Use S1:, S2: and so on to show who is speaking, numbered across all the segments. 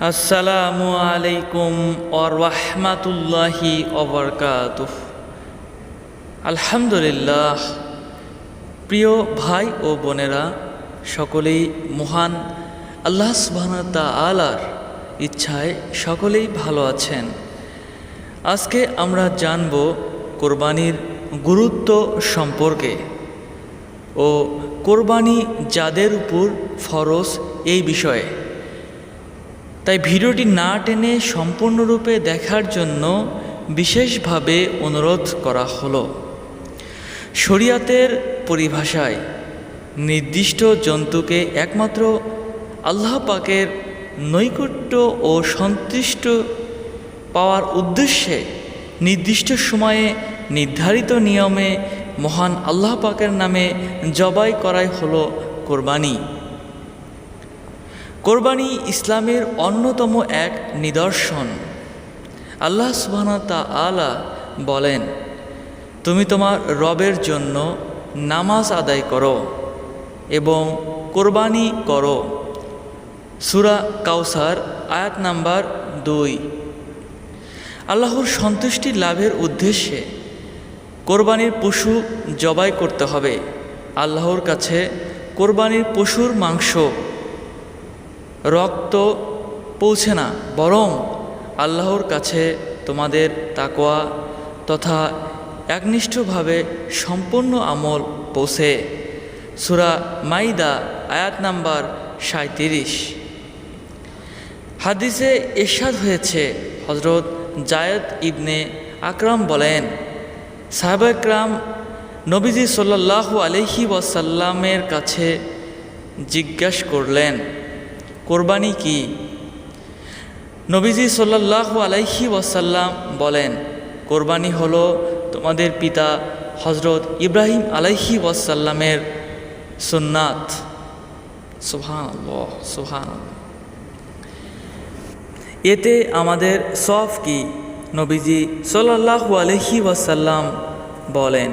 S1: আসসালামু আলাইকুম ওরহমাতুল্লাহি অবরকাত আলহামদুলিল্লাহ। প্রিয় ভাই ও বোনেরা, সকলেই মহান আল্লাহ সুবাহতা আলার ইচ্ছায় সকলেই ভালো আছেন। আজকে আমরা জানব কোরবানির গুরুত্ব সম্পর্কে ও কোরবানি যাদের উপর ফরজ এই বিষয়ে। তাই ভিডিওটি না টেনে সম্পূর্ণরূপে দেখার জন্য বিশেষভাবে অনুরোধ করা হলো। শরিয়াতের পরিভাষায় নির্দিষ্ট জন্তুকে একমাত্র আল্লাহ পাকের নৈকট্য ও সন্তুষ্ট পাওয়ার উদ্দেশ্যে নির্দিষ্ট সময়ে নির্ধারিত নিয়মে মহান আল্লাহ পাকের নামে জবাই করাই হলো কোরবানি। কোরবানি ইসলামের অন্যতম এক নিদর্শন। আল্লাহ সুবাহতা আলা বলেন, তুমি তোমার রবের জন্য নামাজ আদায় করো এবং কোরবানি করো। সুরা কাউসার আয়াত নাম্বার দুই। আল্লাহর সন্তুষ্টি লাভের উদ্দেশ্যে কোরবানির পশু জবাই করতে হবে। আল্লাহর কাছে কোরবানির পশুর মাংস রক্ত পৌঁছে না, বরং আল্লাহর কাছে তোমাদের তাকোয়া তথা একনিষ্ঠভাবে সম্পূর্ণ আমল পৌঁছে। সুরা মাইদা, আয়াত নাম্বার সাঁত্রিশ হাদিসে এরশাদ হয়েছে হজরত জায়দ ইবনে আকরাম বলেন, সাহেব একরাম নবীজি সাল্লাহু আলহি ওয়াসাল্লামের কাছে জিজ্ঞাসা করলেন কোরবানি কি? নবীজি সাল্লাহু আলাইহি ওয়াসাল্লাম বলেন, কোরবানি হলো তোমাদের পিতা হজরত ইব্রাহিম আলাইহি ওয়াসাল্লামের সুন্নাত। সুহান সুহান এতে আমাদের সফ কি? নবীজি সাল্লাহু আলহি ওয়াসাল্লাম বলেন,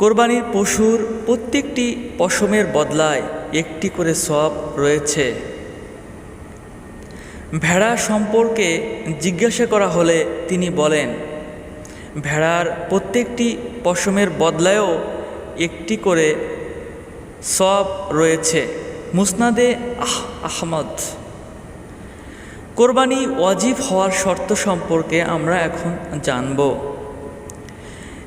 S1: কোরবানির পশুর প্রত্যেকটি পশমের বদলায় একটি করে সব রয়েছে। ভেড়া সম্পর্কে জিজ্ঞাসা করা হলে তিনি বলেন, ভেড়ার প্রত্যেকটি পশমের বদলায়ও একটি করে সব রয়েছে। মুসনাদে আহ আহমদ। কোরবানি ওয়াজিব হওয়ার শর্ত সম্পর্কে আমরা এখন জানব।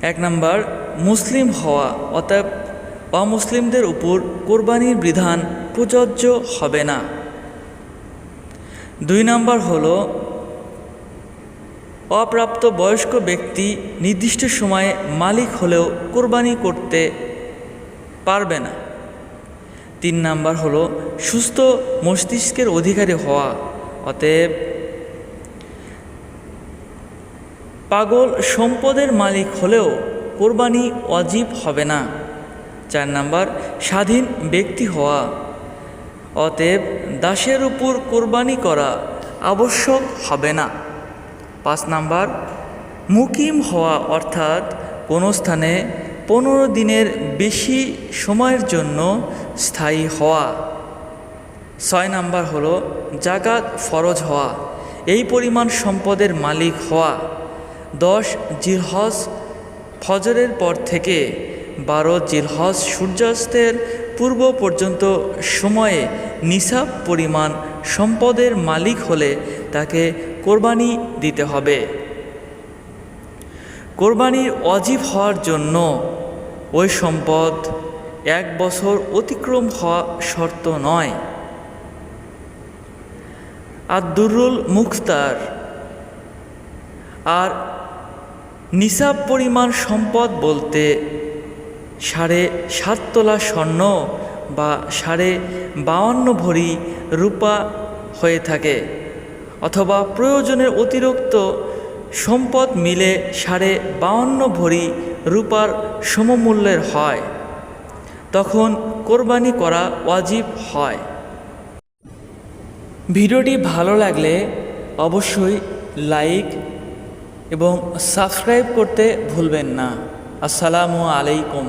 S1: এক নম্বর, মুসলিম হওয়া অতএব অমুসলিমদের উপর কোরবানির বিধান প্রযোজ্য হবে না। দুই নম্বর হল, অপ্রাপ্ত বয়স্ক ব্যক্তি নির্দিষ্ট সময়ে মালিক হলেও কোরবানি করতে পারবে না। তিন নাম্বার হলো, সুস্থ মস্তিষ্কের অধিকারী হওয়া। অতএব পাগল সম্পদের মালিক হলেও কোরবানি অজীব হবে না। চার নাম্বার, স্বাধীন ব্যক্তি হওয়া। অতএব দাসের উপর কোরবানি করা আবশ্যক হবে না। পাঁচ নাম্বার, মুকিম হওয়া অর্থাৎ কোনো স্থানে পনেরো দিনের বেশি সময়ের জন্য স্থায়ী হওয়া। ছয় নাম্বার হলো জাগাত ফরজ হওয়া, এই পরিমাণ সম্পদের মালিক হওয়া। দশ জিলহজ ফজরের পর থেকে বারো জিলহজ সূর্যাস্তের পূর্ব পর্যন্ত সময়ে নিসাব পরিমাণ সম্পদের মালিক হলে তাকে কোরবানি দিতে হবে। কোরবানির অজীব হওয়ার জন্য ওই সম্পদ এক বছর অতিক্রম হওয়া শর্ত নয়। আর দুরুল মুখতার আর নিসাব পরিমাণ সম্পদ বলতে সাড়ে সাত তোলা স্বর্ণ বা সাড়ে বাউন্ন ভরি রূপা হয়ে থাকে, অথবা প্রয়োজনের অতিরিক্ত সম্পদ মিলে সাড়ে বাউন্ন ভরি রূপার সমমূল্যের হয়, তখন কোরবানি করা ওয়াজিব হয়। ভিডিওটি ভালো লাগলে অবশ্যই লাইক এবং সাবস্ক্রাইব করতে ভুলবেন না। আসসালামু আলাইকুম।